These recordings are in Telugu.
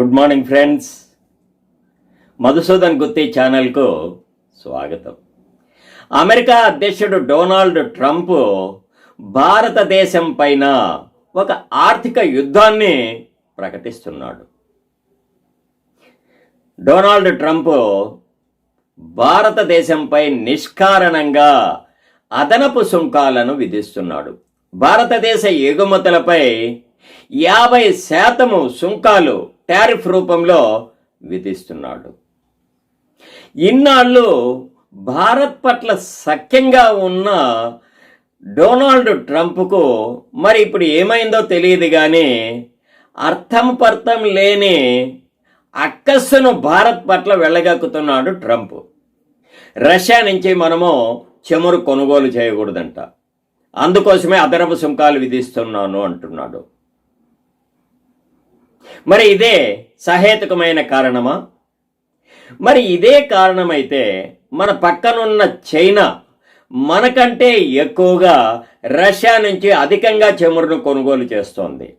Good morning friends. Madhusudan Gutti ఛానల్కు స్వాగతం. అమెరికా అధ్యక్షుడు డొనాల్డ్ ట్రంప్ భారతదేశం పైన ఒక ఆర్థిక యుద్ధాన్ని ప్రకటిస్తున్నాడు. డొనాల్డ్ ట్రంప్ భారతదేశంపై నిష్కారణంగా అదనపు సుంకాలను విధిస్తున్నాడు. భారతదేశ ఎగుమతులపై యాభై శాతము సుంకాలు టారిఫ్ రూపంలో విధిస్తున్నాడు. ఇన్నాళ్ళు భారత్ పట్ల సఖ్యంగా ఉన్న డొనాల్డ్ ట్రంప్కు మరి ఇప్పుడు ఏమైందో తెలియదు కానీ అర్థం పర్థం లేని అక్కస్సును భారత్ పట్ల వెళ్ళగక్కుతున్నాడు ట్రంప్. రష్యా నుంచి మనము చెమురు కొనుగోలు చేయకూడదంట. అందుకోసమే అదనపు సుంకాలు విధిస్తున్నాను అంటున్నాడు. మరి ఇదే సహేతుకమైన కారణమా? మరి ఇదే కారణమైతే మన పక్కనున్న చైనా మనకంటే ఎక్కువగా రష్యా నుంచి అధికంగా చమురును కొనుగోలు చేస్తోంది.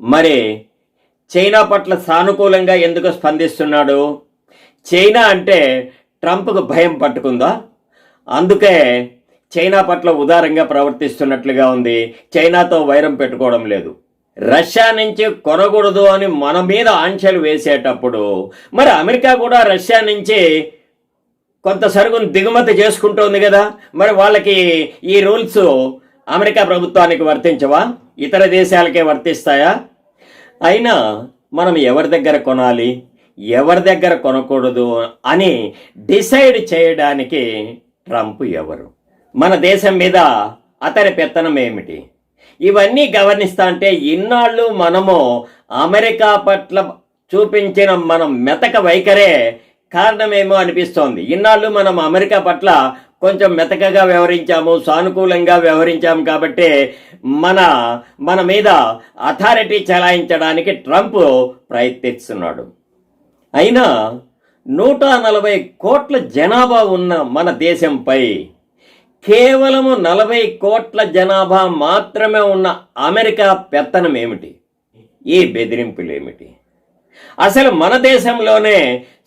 మరి చైనా పట్ల సానుకూలంగా ఎందుకు స్పందిస్తున్నాడు? చైనా అంటే ట్రంప్కు భయం పట్టుకుందా? అందుకే చైనా పట్ల ఉదారంగా ప్రవర్తిస్తున్నట్లుగా ఉంది. చైనాతో వైరం పెట్టుకోవడం లేదు. రష్యా నుంచి కొనకూడదు అని మన మీద ఆంక్షలు వేసేటప్పుడు మరి అమెరికా కూడా రష్యా నుంచి కొంత సరుకును దిగుమతి చేసుకుంటోంది కదా. మరి వాళ్ళకి ఈ రూల్స్ అమెరికా ప్రభుత్వానికి వర్తించవా? ఇతర దేశాలకే వర్తిస్తాయా? అయినా మనం ఎవరి దగ్గర కొనాలి? ఎవరి దగ్గర కొనకూడదు అని డిసైడ్ చేయడానికి ట్రంప్ ఎవరు? మన దేశం మీద అతని పెత్తనం ఏమిటి? ఇవన్నీ గమనిస్తా అంటే ఇన్నాళ్ళు మనము అమెరికా పట్ల చూపించిన మనం మెతక వైఖరే కారణమేమో అనిపిస్తోంది. ఇన్నాళ్ళు మనం అమెరికా పట్ల కొంచెం మెతకగా వ్యవహరించాము సానుకూలంగా వ్యవహరించాము కాబట్టి మన మన మీద అథారిటీ చెలాయించడానికి ట్రంప్ ప్రయత్నిస్తున్నాడు. అయినా నూట నలభై కోట్ల జనాభా ఉన్న మన దేశంపై కేవలము నలభై కోట్ల జనాభా మాత్రమే ఉన్న అమెరికా పెత్తనం ఏమిటి? ఈ బెదిరింపులు ఏమిటి అసలు మన దేశంలోనే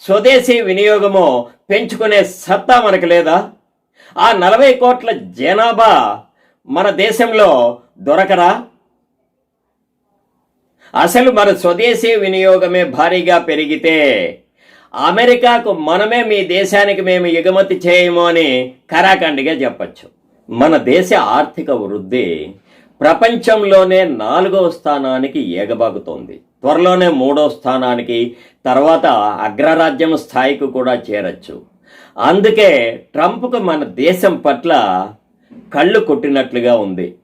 స్వదేశీ వినియోగము పెంచుకునే సత్తా మనకు లేదా? ఆ నలభై కోట్ల జనాభా మన దేశంలో దొరకరా? అసలు మన స్వదేశీ వినియోగమే భారీగా పెరిగితే అమెరికాకు మనమే మీ దేశానికి మేము ఎగుమతి చేయము అని కరాఖండిగా చెప్పచ్చు. మన దేశ ఆర్థిక వృద్ధి ప్రపంచంలోనే నాలుగవ స్థానానికి ఏగబాగుతోంది. త్వరలోనే మూడో స్థానానికి తర్వాత అగ్రరాజ్యం స్థాయికి కూడా చేరచ్చు. అందుకే ట్రంప్కు మన దేశం పట్ల కళ్ళు కొట్టినట్లుగా ఉంది.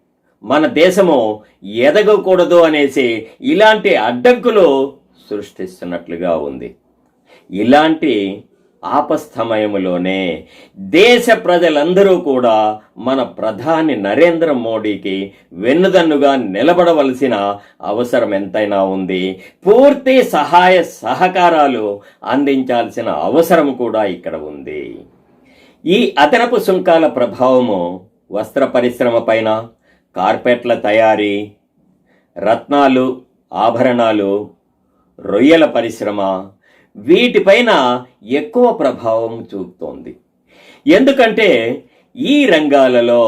మన దేశము ఎదగకూడదు అనేసి ఇలాంటి అడ్డంకులు సృష్టిస్తున్నట్లుగా ఉంది. ఇలాంటి ఆపస్థమయములోనే దేశ ప్రజలందరూ కూడా మన ప్రధాని నరేంద్ర మోడీకి వెన్నుదన్నుగా నిలబడవలసిన అవసరం ఎంతైనా ఉంది. పూర్తి సహాయ సహకారాలు అందించాల్సిన అవసరం కూడా ఇక్కడ ఉంది. ఈ అదనపు సుంకాల ప్రభావము వస్త్ర పరిశ్రమ పైన కార్పెట్ల తయారీ రత్నాలు ఆభరణాలు రొయ్యల పరిశ్రమ వీటిపైన ఎక్కువ ప్రభావం చూపుతోంది. ఎందుకంటే ఈ రంగాలలో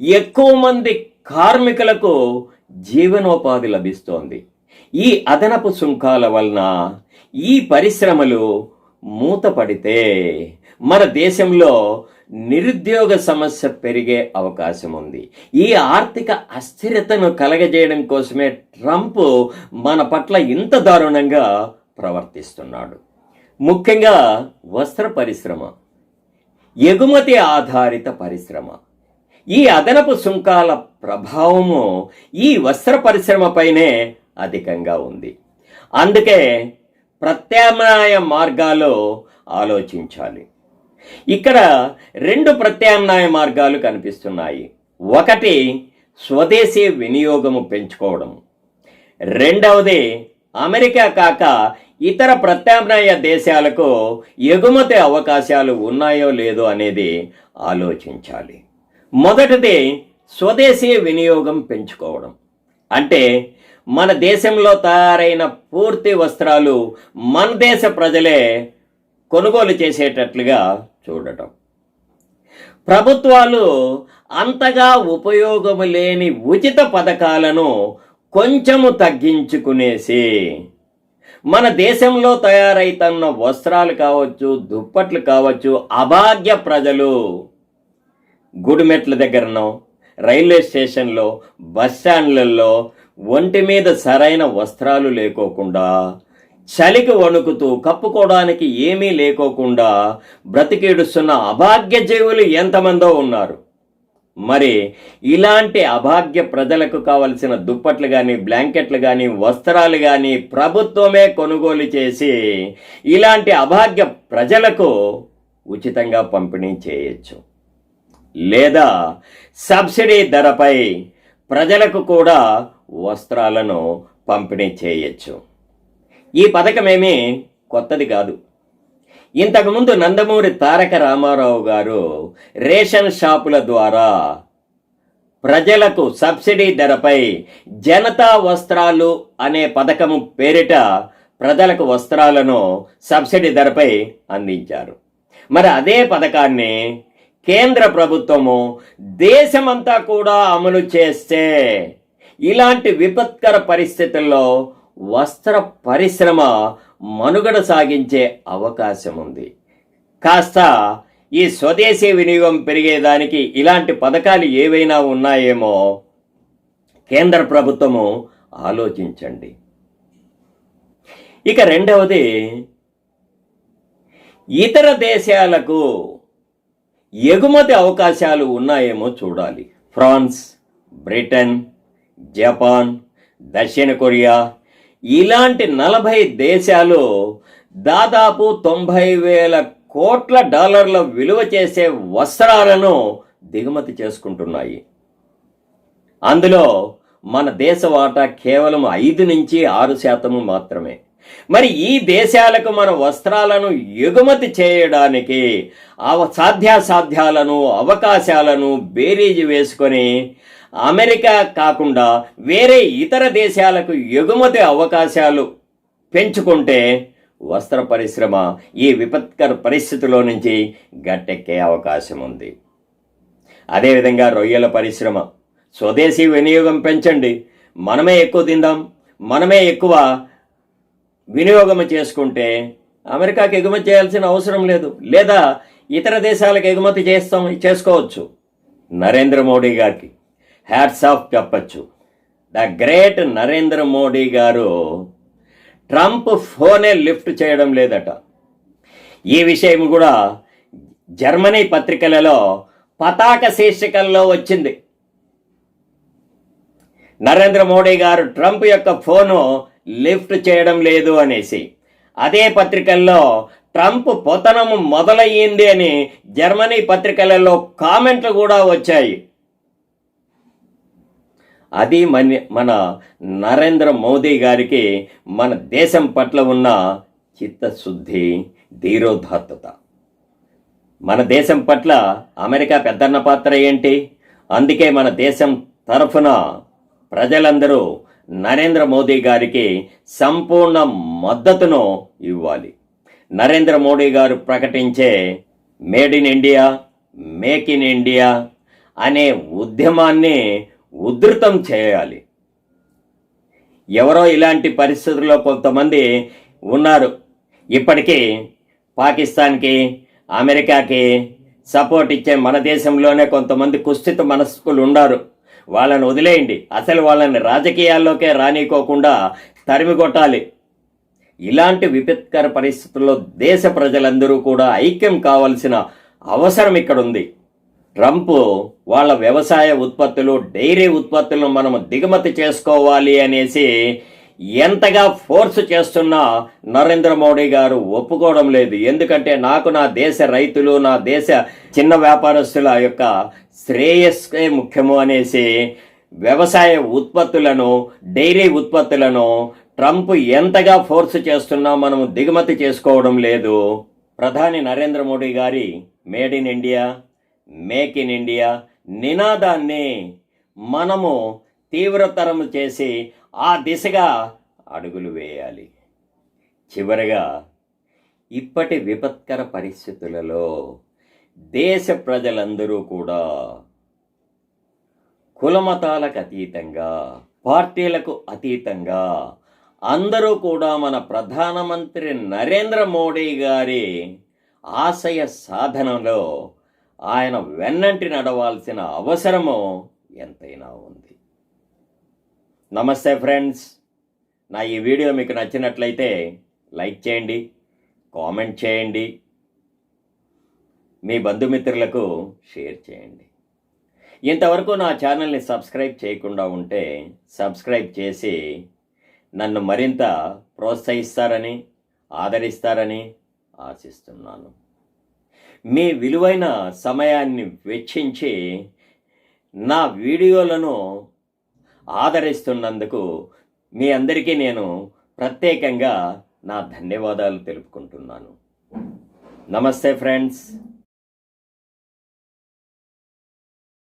ఎక్కువ మంది కార్మికులకు జీవనోపాధి లభిస్తోంది. ఈ అదనపు సుంకాల వలన ఈ పరిశ్రమలు మూతపడితే మన దేశంలో నిరుద్యోగ సమస్య పెరిగే అవకాశం ఉంది. ఈ ఆర్థిక అస్థిరతను కలగజేయడం కోసమే ట్రంప్ మన పట్ల ఇంత దారుణంగా ప్రవర్తిస్తున్నాడు. ముఖ్యంగా వస్త్ర పరిశ్రమ ఎగుమతి ఆధారిత పరిశ్రమ. ఈ అదనపు సుంకాల ప్రభావము ఈ వస్త్ర పరిశ్రమపైనే అధికంగా ఉంది. అందుకే ప్రత్యామ్నాయ మార్గాలు ఆలోచించాలి. ఇక్కడ రెండు ప్రత్యామ్నాయ మార్గాలు కనిపిస్తున్నాయి. ఒకటి స్వదేశీ వినియోగము పెంచుకోవడం. రెండవది అమెరికా కాక ఇతర ప్రత్యామ్నాయ దేశాలకు ఎగుమతి అవకాశాలు ఉన్నాయో లేదో అనేది ఆలోచించాలి. మొదటిది స్వదేశీ వినియోగం పెంచుకోవడం. అంటే మన దేశంలో తయారైన పూర్తి వస్త్రాలు మన దేశ ప్రజలే కొనుగోలు చేసేటట్లుగా చూడటం. ప్రభుత్వాలు అంతగా ఉపయోగము లేని ఉచిత పథకాలను కొంచెము తగ్గించుకునేసి మన దేశంలో తయారైతున్న వస్త్రాలు కావచ్చు దుప్పట్లు కావచ్చు అభాగ్య ప్రజలు గుడిమెట్ల దగ్గరనో రైల్వే స్టేషన్లో బస్ స్టాండ్లలో ఒంటి మీద సరైన వస్త్రాలు లేకోకుండా చలికి వణుకుతూ కప్పుకోవడానికి ఏమీ లేకోకుండా బ్రతికేడుస్తున్న అభాగ్య జీవులు ఎంతమందో ఉన్నారు. మరి ఇలాంటి అభాగ్య ప్రజలకు కావలసిన దుప్పట్లు కానీ బ్లాంకెట్లు కానీ వస్త్రాలు కానీ ప్రభుత్వమే కొనుగోలు చేసి ఇలాంటి అభాగ్య ప్రజలకు ఉచితంగా పంపిణీ చేయొచ్చు. లేదా సబ్సిడీ ధరపై ప్రజలకు కూడా వస్త్రాలను పంపిణీ చేయొచ్చు. ఈ పథకమేమీ కొత్తది కాదు. ఇంతకుముందు నందమూరి తారక రామారావు గారు రేషన్ షాపుల ద్వారా ప్రజలకు సబ్సిడీ ధరపై జనతా వస్త్రాలు అనే పథకము పేరిట ప్రజలకు వస్త్రాలను సబ్సిడీ ధరపై అందించారు. మరి అదే పథకాన్ని కేంద్ర ప్రభుత్వము దేశమంతా కూడా అమలు చేస్తే ఇలాంటి విపత్కర పరిస్థితుల్లో వస్త్ర పరిశ్రమ మనుగడ సాగించే అవకాశం ఉంది కాస్త ఈ స్వదేశీ వినియోగం పెరిగేదానికి ఇలాంటి పథకాలు ఏవైనా ఉన్నాయేమో కేంద్ర ప్రభుత్వము ఆలోచించండి. ఇక రెండవది ఇతర దేశాలకు ఎగుమతి అవకాశాలు ఉన్నాయేమో చూడాలి. ఫ్రాన్స్ బ్రిటన్ జపాన్ దక్షిణ కొరియా ఇలాంటి నలభై దేశాలు దాదాపు తొంభై వేల కోట్ల డాలర్ల విలువ చేసే వస్త్రాలను దిగుమతి చేసుకుంటున్నాయి. అందులో మన దేశ వాటా కేవలం ఐదు నుంచి ఆరు శాతము మాత్రమే. మరి ఈ దేశాలకు మన వస్త్రాలను ఎగుమతి చేయడానికి అవ సాధ్యాసాధ్యాలను అవకాశాలను బేరీజు వేసుకొని అమెరికా కాకుండా వేరే ఇతర దేశాలకు ఎగుమతి అవకాశాలు పెంచుకుంటే వస్త్ర పరిశ్రమ ఈ విపత్కర పరిస్థితిలో నుంచి గట్టెక్కే అవకాశం ఉంది. అదేవిధంగా రొయ్యల పరిశ్రమ. స్వదేశీ వినియోగం పెంచండి. మనమే ఎక్కువ తిందాం. మనమే ఎక్కువ వినియోగం చేసుకుంటే అమెరికాకి ఎగుమతి చేయాల్సిన అవసరం లేదు. లేదా ఇతర దేశాలకు ఎగుమతి చేస్తాం చేసుకోవచ్చు. నరేంద్ర మోడీ గారికి. హ్యాట్స్ ఆఫ్ చెప్పచ్చు. The great Narendra Modi garu Trump ఫోనే లిఫ్ట్ చేయడం లేదట. ఈ విషయం కూడా జర్మనీ పత్రికలలో పతాక శీర్షికల్లో వచ్చింది. నరేంద్ర మోడీ గారు ట్రంప్ యొక్క ఫోను లిఫ్ట్ చేయడం లేదు అనేసి. అదే పత్రికల్లో ట్రంప్ పొతనము మొదలయ్యింది అని జర్మనీ పత్రికలలో కామెంట్లు కూడా వచ్చాయి. అది మన మన నరేంద్ర మోదీ గారికి మన దేశం పట్ల ఉన్న చిత్తశుద్ధి ధీరోదాత్తత మన దేశం పట్ల అమెరికా పెద్దన్న పాత్ర ఏంటి? అందుకే మన దేశం తరఫున ప్రజలందరూ నరేంద్ర మోదీ గారికి సంపూర్ణ మద్దతును ఇవ్వాలి. నరేంద్ర మోడీ గారు ప్రకటించే made in India make in India అనే ఉద్యమాన్ని ఉధృతం చేయాలి. ఎవరో ఇలాంటి పరిస్థితుల్లో కొంతమంది ఉన్నారు. ఇప్పటికీ పాకిస్తాన్కి అమెరికాకి సపోర్ట్ ఇచ్చే మన దేశంలోనే కొంతమంది కుస్థిత మనస్కులు ఉన్నారు. వాళ్ళని వదిలేయండి. అసలు వాళ్ళని రాజకీయాల్లోకే రానికోకుండా తరిమి కొట్టాలి. ఇలాంటి విపత్కర పరిస్థితుల్లో దేశ ప్రజలందరూ కూడా ఐక్యం కావాల్సిన అవసరం ఇక్కడ ఉంది ట్రంప్ వాళ్ళ వ్యవసాయ ఉత్పత్తులు డైరీ ఉత్పత్తులను మనం దిగుమతి చేసుకోవాలి అనేసి ఎంతగా ఫోర్స్ చేస్తున్నా నరేంద్ర మోడీ గారు ఒప్పుకోవడం లేదు. ఎందుకంటే నాకు నా దేశ రైతులు నా దేశ చిన్న వ్యాపారస్తుల యొక్క శ్రేయస్సే ముఖ్యము అనేసి వ్యవసాయ ఉత్పత్తులను డైరీ ఉత్పత్తులను ట్రంప్ ఎంతగా ఫోర్స్ చేస్తున్నా మనము దిగుమతి చేసుకోవడం లేదు. ప్రధాని నరేంద్ర మోడీ గారి made in India. Make in India నినాదాన్ని మనము తీవ్రతరం చేసి ఆ దిశగా అడుగులు వేయాలి. చివరగా ఇప్పటి విపత్కర పరిస్థితులలో దేశ ప్రజలందరూ కూడా కులమతాలకు అతీతంగా పార్టీలకు అతీతంగా అందరూ కూడా మన ప్రధానమంత్రి నరేంద్ర మోడీ గారి ఆశయ సాధనలో ఆయన వెన్నంటి నడవాల్సిన అవసరము ఎంతైనా ఉంది. నమస్తే ఫ్రెండ్స్. నా ఈ వీడియో మీకు నచ్చినట్లయితే లైక్ చేయండి కామెంట్ చేయండి మీ బంధుమిత్రులకు షేర్ చేయండి. ఇంతవరకు నా ఛానల్ని సబ్స్క్రైబ్ చేయకుండా ఉంటే సబ్స్క్రైబ్ చేసి నన్ను మరింత ప్రోత్సహిస్తారని ఆదరిస్తారని ఆశిస్తున్నాను. మీ విలువైన సమయాన్ని వెచ్చించి నా వీడియోలను ఆదరిస్తున్నందుకు మీ అందరికీ నేను ప్రత్యేకంగా నా ధన్యవాదాలు తెలుపుకుంటున్నాను. నమస్తే ఫ్రెండ్స్.